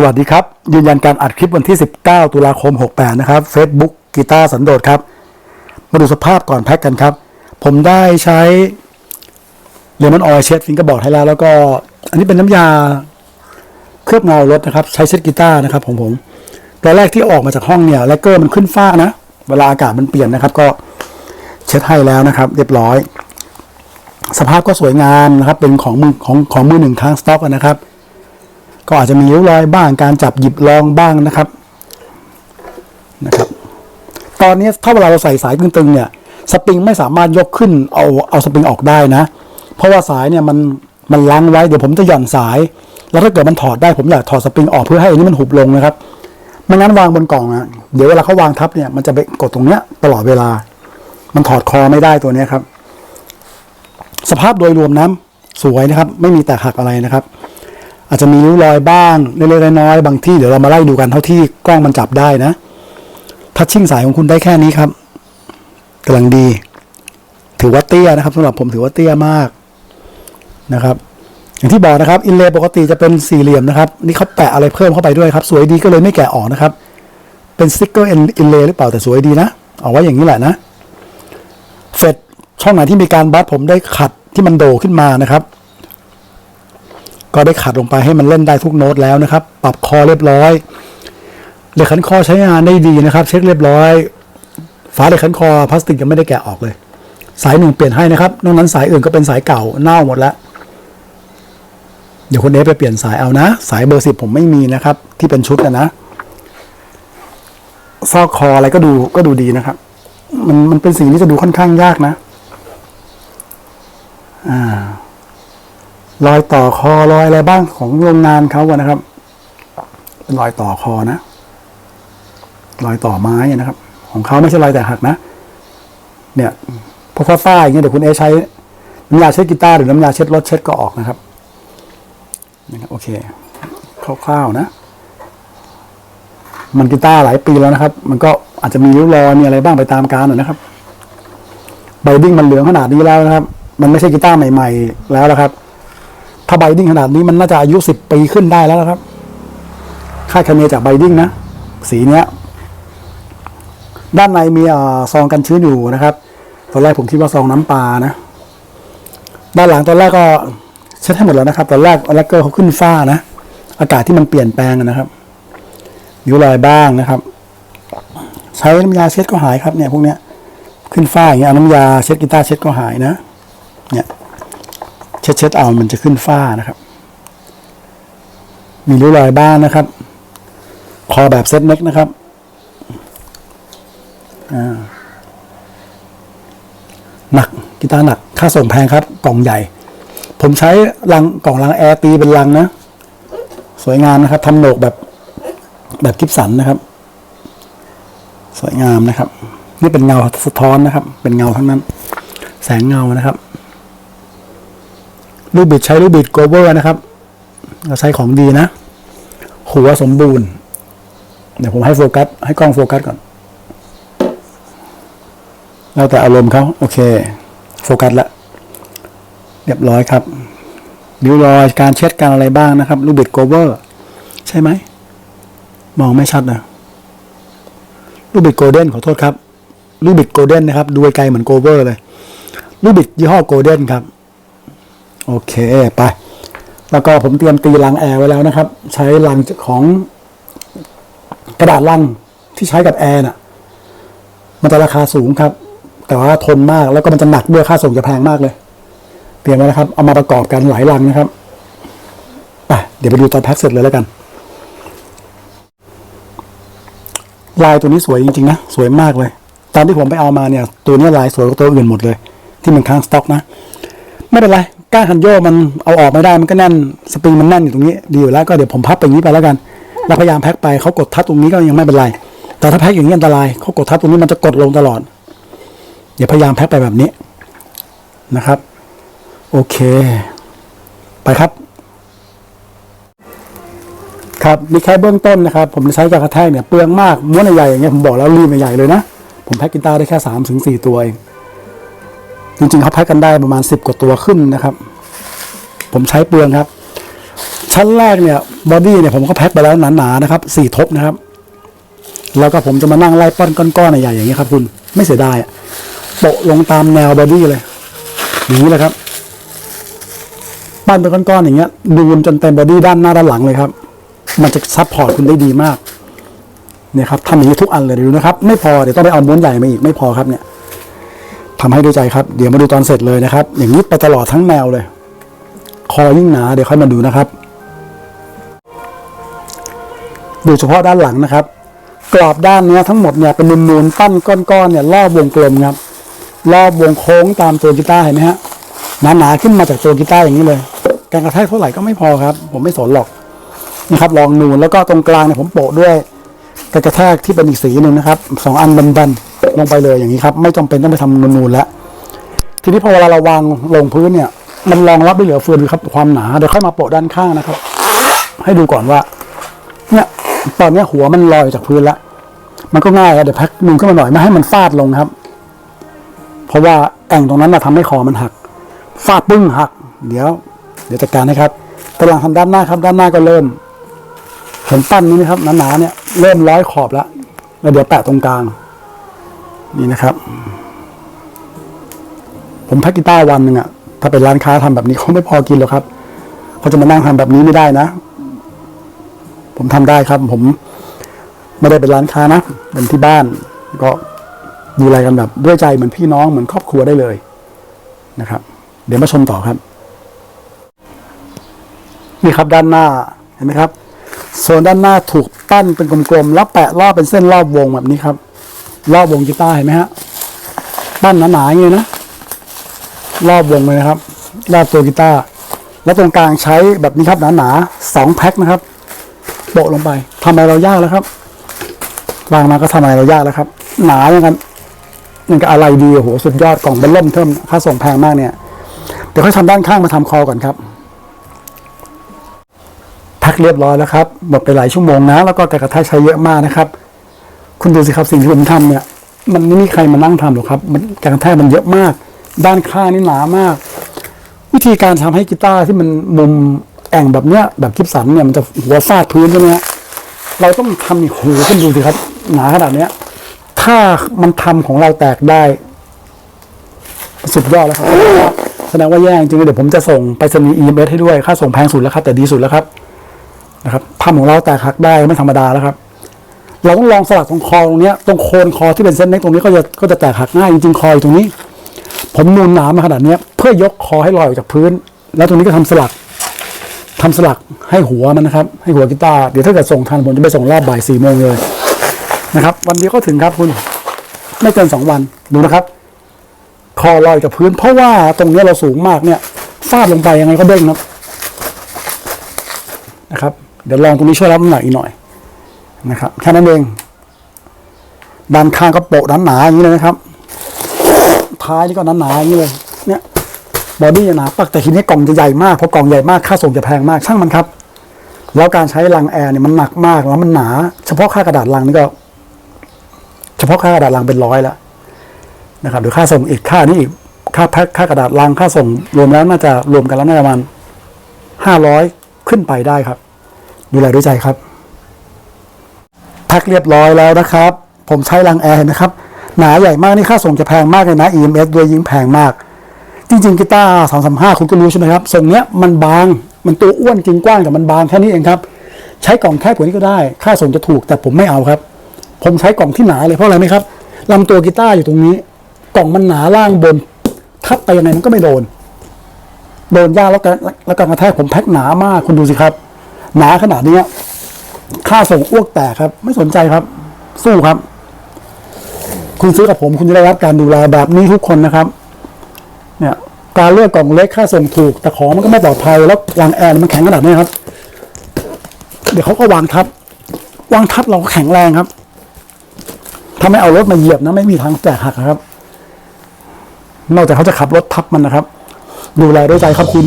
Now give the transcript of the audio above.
สวัสดีครับ ยืนยันการอัดคลิปวันที่ 19 ตุลาคม 68 นะครับ Facebook กีตาร์สันโดษครับ มาดูสภาพก่อนแพ็กกันครับ ผมได้ใช้เลมอนออยล์เช็ดฟิงเกอร์บอร์ดให้แล้ว แล้วก็อันนี้เป็นน้ำยาเคลือบเงารถนะครับ ใช้เช็ดกีตาร์นะครับของผม ตอนแรกที่ออกมาจากห้องเนี่ยแลกเกอร์มันขึ้นฟ้านะ เวลาอากาศมันเปลี่ยนนะครับ ก็เช็ดให้แล้วนะครับ เรียบร้อย สภาพก็สวยงามนะครับ เป็นของมือของของมือหนึ่งค้างสต็อกนะครับ ก็อาจจะมีริ้วรอยบ้างการจับหยิบลองบ้างนะครับนะครับ ตอนนี้ถ้าเวลาเราใส่สายตึงๆเนี่ยสปริงไม่สามารถยกขึ้นเอาเอาสปริงออกได้นะ เพราะว่าสายเนี่ยมันมันล้างไว้เดี๋ยวผมจะหย่อนสาย แล้วถ้าเกิดมันถอดได้ผมอยากถอดสปริงออกเพื่อให้อันนี้มันหุบลงนะครับไม่งั้นวางบนกล่องอะเดี๋ยวเวลาเขาวางทับเนี่ยมันจะไปกดตรงเนี้ยตลอดเวลา มันถอดคอไม่ได้ตัวเนี้ยครับ สภาพโดยรวมน้ำสวยนะครับ ไม่มีแตกหักอะไรนะครับ อาจจะมีริ้วรอยบ้างเล็กๆน้อยๆบางที่เดี๋ยวเรามาไล่ดูกันเท่าที่กล้องมันจับได้นะทัชชิ่งสายของคุณได้แค่นี้ครับกำลังดี ถือว่าเตี้ยนะครับสำหรับผมถือว่าเตี้ยมากนะครับ อย่างที่บอกนะครับอินเลปกติจะเป็นสี่เหลี่ยมนะครับนี่เขาแปะอะไรเพิ่มเข้าไปด้วยครับ สวยดีก็เลยไม่แกะออกนะครับ เป็นสติ๊กเกอร์อินเลหรือเปล่าแต่สวยดีนะเอาไว้อย่างนี้แหละนะเฟดช่องไหนที่มีการบัสผมได้ขัดที่มันโดขึ้นมานะครับ ก็ได้ขัดลงไปให้มันเล่นได้ทุกโน้ตแล้วนะครับ ปรับคอเรียบร้อยเหล็กขันคอใช้งานได้ดีนะครับ เช็คเรียบร้อยฝาเหล็กขันคอพลาสติกยังไม่ได้แกะออกเลย สายหนึ่งเปลี่ยนให้นะครับนอกนั้นสายอื่นก็เป็นสายเก่าเน่าหมดแล้วเดี๋ยวคนเอไปเปลี่ยนสายเอานะ สายเบอร์สิบผมไม่มีนะครับ ที่เป็นชุดนะนะซอกคออะไรก็ดูก็ดูดีนะครับ มันมันเป็นสิ่งที่จะดูค่อนข้างยากนะ อ่า รอยต่อคอรอยอะไรบ้างของโรงงานเขาอะนะครับเป็นรอยต่อคอนะรอยต่อไม้อะนะครับ ของเขาไม่ใช่รอยแตกหักนะ เนี่ยพวกฝ้าๆอย่างเงี้ยเดี๋ยวคุณเอใช้น้ำยาเช็ดกีตาร์หรือน้ำยาเช็ดรถเช็ดก็ออกนะครับนะครับโอเคคร่าวๆนะ มันกีตาร์หลายปีแล้วนะครับ มันก็อาจจะมีริ้วรอยมีอะไรบ้างไปตามกาลนะครับไบดิ้งมันเหลืองขนาดนี้แล้วนะครับ มันไม่ใช่กีตาร์ใหม่ ๆ แล้วนะครับ ถ้าไบดิ้งขนาดนี้มันน่าจะอายุสิบปีขึ้นได้แล้วนะครับค่าดคะเนจากไบดิ้งนะ สีเนี้ย ด้านในมีอซองกันชื้นอยู่นะครับ ตอนแรกผมคิดว่าซองน้ำปลานะ ด้านหลังตอนแรกก็เช็ดให้หมดแล้วนะครับ ตอนแรกแลกเกอร์เขาขึ้นฝ้านะ อากาศที่มันเปลี่ยนแปลงนะครับอยู่รอยบ้างนะครับ ใช้น้ำยาเช็ดก็หายครับเนี่ย พวกเนี้ย ขึ้นฝ้าอย่างเงี้ยน้ำยาเช็ดกีตาร์เช็ดก็หายนะ เนี่ย ช็ดเช็ดเอามันจะขึ้นฝ้านะครับ มีริ้วรอยบ้างนะครับ คอแบบเซ็ตเน็กนะครับหนักกีตาร์หนัก ค่าส่งแพงครับ กล่องใหญ่ ผมใช้ลังกล่องลังแอร์ตีเป็นลังนะ สวยงามนะครับทำโหนกแบบแบบกิฟสันนะครับ สวยงามนะครับ นี่เป็นเงาสะท้อนนะครับ เป็นเงาทั้งนั้น แสงเงานะครับ ลูกบิดใช้ลูกบิดโกเวอร์นะครับเราใช้ของดีนะ หัวสมบูรณ์ เดี๋ยวผมให้โฟกัส ให้กล้องโฟกัสก่อน แล้วแต่อารมณ์เขาโอเค โฟกัสละ เรียบร้อยครับริ้วรอยการเช็ดการอะไรบ้างนะครับ ลูกบิดโกเวอร์ ใช่ไหม มองไม่ชัดนะลูกบิดโกลเด้นขอโทษครับ ลูกบิดโกลเด้นนะครับ ดูไกลเหมือนโกเวอร์เลย ลูกบิดยี่ห้อโกลเด้นครับ โอเคไป แล้วก็ผมเตรียมตีลังแอร์ไว้แล้วนะครับ ใช้ลังของกระดาษลังที่ใช้กับแอร์น่ะ มันจะราคาสูงครับ แต่ว่าทนมากแล้วก็มันจะหนักด้วยค่าส่งจะแพงมากเลย เตรียมไว้นะครับ เอามาประกอบกันหลายลังนะครับไปเดี๋ยวไปดูตอนแพ็คเสร็จเลยแล้วกัน ลายตัวนี้สวยจริงๆนะ สวยมากเลย ตอนที่ผมไปเอามาเนี่ย ตัวนี้ลายสวยกว่าตัวอื่นหมดเลย ที่มันค้างสต็อกนะ ไม่เป็นไร ก้านคันโยกมันเอาออกไม่ได้มันก็แน่นสปริงมันแน่นอยู่ตรงนี้ดีอยู่แล้วก็เดี๋ยวผมพับไปอย่างนี้ไปแล้วกันแล้วพยายามแพ็คไปเขากดทับตรงนี้ก็ยังไม่เป็นไร แต่ถ้าแพ็คอย่างนี้อันตรายเขากดทับตรงนี้มันจะกดลงตลอดเดี๋ยวพยายามแพ็คไปแบบนี้นะครับ โอเค ไปครับ ครับมีแค่เบื้องต้นนะครับ ผมใช้จากระแทกเนี่ยเปลืองมากม้วนใหญ่อย่างเงี้ยผมบอกแล้วรีมใหญ่เลยนะ ผมแพ็กกีตาร์ได้แค่สามถึงสี่ตัวเอง จริงๆเขาแพ็กกันได้ประมาณสิบกว่าตัวขึ้นนะครับ ผมใช้เปลืองครับ ชั้นแรกเนี่ยบอดี้เนี่ยผมก็แพ็คไปแล้วหนาๆนะครับสี่ทบนะครับ แล้วก็ผมจะมานั่งไล่ป้อนก้อนๆใหญ่ๆอย่างนี้ครับคุณไม่เสียดายอะโปะลงตามแนวบอดี้เลยอย่างนี้เลยครับปั้นเป็นก้อนๆอย่างเงี้ยนูนจนเต็มบอดี้ด้านหน้าด้านหลังเลยครับ มันจะซับพอร์ตคุณได้ดีมากเนี่ยครับทำอย่างนี้ทุกอันเลยดูนะครับ ไม่พอเดี๋ยวต้องไปเอาม้วนใหญ่มาอีกไม่พอครับเนี่ย ทำให้ด้วยใจครับ เดี๋ยวมาดูตอนเสร็จเลยนะครับ อย่างนี้ไปตลอดทั้งแนวเลย คอยิ่งหนา เดี๋ยวค่อยมาดูนะครับ ดูเฉพาะด้านหลังนะครับ กรอบด้านนี้ทั้งหมดเนี่ยเป็นนูนๆปั้นก้อนๆเนี่ยรอบวงกลมครับ รอบวงโค้งตามตัวกีตาร์เห็นไหมฮะหนาๆขึ้นมาจากตัวกีตาร์อย่างนี้เลย การกระแทกเท่าไหร่ก็ไม่พอครับ ผมไม่สนหรอกนะครับลองนูนแล้วก็ตรงกลางเนี่ยผมโปะด้วยการกระแทกที่เป็นอีกสีหนึ่งนะครับสองอันบันๆ ลงไปเลยอย่างนี้ครับ ไม่จำเป็นต้องไปทำนูนๆแล้วทีนี้พอเวลาเราวางลงพื้นเนี่ย มันรองรับได้เหลือเฟือครับความหนาเดี๋ยวค่อยมาโปะด้านข้างนะครับ ให้ดูก่อนว่า เนี่ย ตอนนี้หัวมันลอยจากพื้นล้วมันก็ง่ายครับเดี๋ยวแพ็คนูนขึ้นมาหน่อยไม่ให้มันฟาดลงครับ เพราะว่าแอ่งตรงนั้นนะทำให้คอมันหัก ฟาดปึ้งหัก เดี๋ยว เดี๋ยวจัดการนะครับกำลังทำด้านหน้าครับ ด้านหน้าก็เริ่มเห็นปั้นนี้ไหมครับหนาๆเนี่ยเริ่มร้อยขอบแล้วแล้วเดี๋ยวแปะตรงกลาง นี่นะครับ ผมแพ็กกีตาร์วันหนึ่งอะถ้าเป็นร้านค้าทำแบบนี้เขาไม่พอกินหรอกครับเขาจะมานั่งทำแบบนี้ไม่ได้นะ ผมทำได้ครับ ผมไม่ได้เป็นร้านค้านะเป็นที่บ้าน ก็ดูแลกันแบบด้วยใจเหมือนพี่น้องเหมือนครอบครัวได้เลยนะครับ เดี๋ยวมาชมต่อครับ นี่ครับด้านหน้าเห็นไหมครับโซนด้านหน้าถูกปั้นเป็นกลมๆแล้วแปะรอบเป็นเส้นรอบวงแบบนี้ครับ รอบวงกีตาร์เห็นไหมฮะปั้นหนาๆอย่างนี้นะ รอบวงเลยนะครับรอบตัวกีตาร์แล้วตรงกลางใช้แบบนี้ครับหนาๆสองแพ็คนะครับโปะลงไปทำอะไรเรายากแล้วครับวางมาก็ทำอะไรเรายากแล้วครับ หนาอย่างกันนี่ก็อะไรดีโอ้โหสุดยอดกล่องเป็นล่มเทิมค่าส่งแพงมากเนี่ยเดี๋ยวค่อยทำด้านข้างมาทำคอก่อนครับพ็คเรียบร้อยแล้วครับหมดไปหลายชั่วโมงนะ แล้วก็การกระแทกใช้เยอะมากนะครับ คุณดูสิครับสิ่งที่ผมทำเนี่ย มันไม่มีใครมานั่งทำหรอกครับ มันการแทกมันเยอะมาก ด้านข้างนี่หนามาก วิธีการทำให้กีตาร์ที่มันมุมแอ่งแบบเนี้ยแบบกิฟสันเนี่ยมันจะหัวฟาดพื้นใช่ไหมเราต้องทำอีกหูขึ้นดูสิครับ หนาขนาดเนี้ย ถ้ามันทำของเราแตกได้ สุดยอดแล้วครับแสดงว่าแย่จริงเดี๋ยวผมจะส่งไปสนีย์ EMS ให้ด้วยค่าส่งแพงสุดแล้วครับ แต่ดีสุดแล้วครับนะครับทำของเราแตกหักได้ไม่ธรรมดาแล้วครับ เราต้องลองสลักตรงคอตรงเนี้ยตรงโคนคอที่เป็นเส้นเล็กตรงนี้ก็จะก็จะแตกหักง่ายจริงๆคออยู่ตรงนี้ ผมนูนหนามาขนาดนี้เพื่อยกคอให้ลอยออกจากพื้น แล้วตรงนี้ก็ทำสลักทำสลักให้หัวมันนะครับ ให้หัวกีตาร์เดี๋ยวถ้าเกิดส่งทันผมจะไปส่งรอบบ่ายสี่โมงเลยนะครับ วันเดียวก็ถึงครับคุณ ไม่เกินสองวันดูนะครับ คอลอยกับพื้น เพราะว่าตรงนี้เราสูงมากเนี่ยฟาดลงไปยังไงก็เด้งครับนะครับ เดี๋ยวลองตรงนี้ช่วยรับน้ำหนักอีกหน่อย นะครับแค่นั้นเองด้านข้างก็โปะด้านหนาอย่างนี้เลยนะครับ ท้ายนี่ก็หนาๆอย่างนี้เลย เนี่ยบอดี้จะหนาปักแต่ทีนี้กล่องจะใหญ่มากเพอกล่องใหญ่มากค่าส่งจะแพงมากช่างมันครับ แล้วการใช้ลังแอร์เนี่ยมันหนักมากแล้วมันหนา เฉพาะค่ากระดาษลังนี่ก็ เฉพาะค่ากระดาษลังเป็นร้อยแล้วนะครับหรือค่าส่งอีกค่านี้อีกค่าแพ็คค่ากระดาษลังค่าส่ง รวมแล้วน่าจะรวมกันแล้วน่าจะประมาณห้าร้อยขึ้นไปได้ครับ ดูแลด้วยใจครับ พ็คเรียบร้อยแล้วนะครับ ผมใช้ลังแอร์เห็นะครับ หนาใหญ่มากนี่ค่าส่งจะแพงมากเลยนะ EMS ด้วยยิ่งแพงมาก จริงๆกีตาร์สองสามห้าคุณก็รู้ใช่ไหมครับส่งเนี้ยมันบางมันตัวอ้วนจริงกว้างแต่มันบางแค่นี้เองครับใช้กล่องแคบกว่านี้ก็ได้ ค่าส่งจะถูกแต่ผมไม่เอาครับ ผมใช้กล่องที่หนาเลยเพราะอะไรไหมครับลำตัวกีตาร์อยู่ตรงนี้ กล่องมันหนาล่างบน ทับไปยังไงมันก็ไม่โดน โดนยากแล้วกันแล้วการกระแทกผมแพ็คหนามากคุณดูสิครับ หนาขนาดนี้ ค่าส่งอ้วกแตกครับ ไม่สนใจครับ สู้ครับ คุณซื้อกับผมคุณจะได้รับการดูแลแบบนี้ทุกคนนะครับ เนี่ย การเลือกกล่องเล็กค่าส่งถูก แต่ของมันก็ไม่ปลอดภัยแล้ววางแอร์มันแข็งขนาดนี้ครับ เดี๋ยวเขาก็วางทับ วางทับเราก็แข็งแรงครับ ถ้าไม่เอารถมาเหยียบนะ ไม่มีทางแตกหักครับ นอกจากเขาจะขับรถทับมันนะครับ ดูแลด้วยใจครับคุณ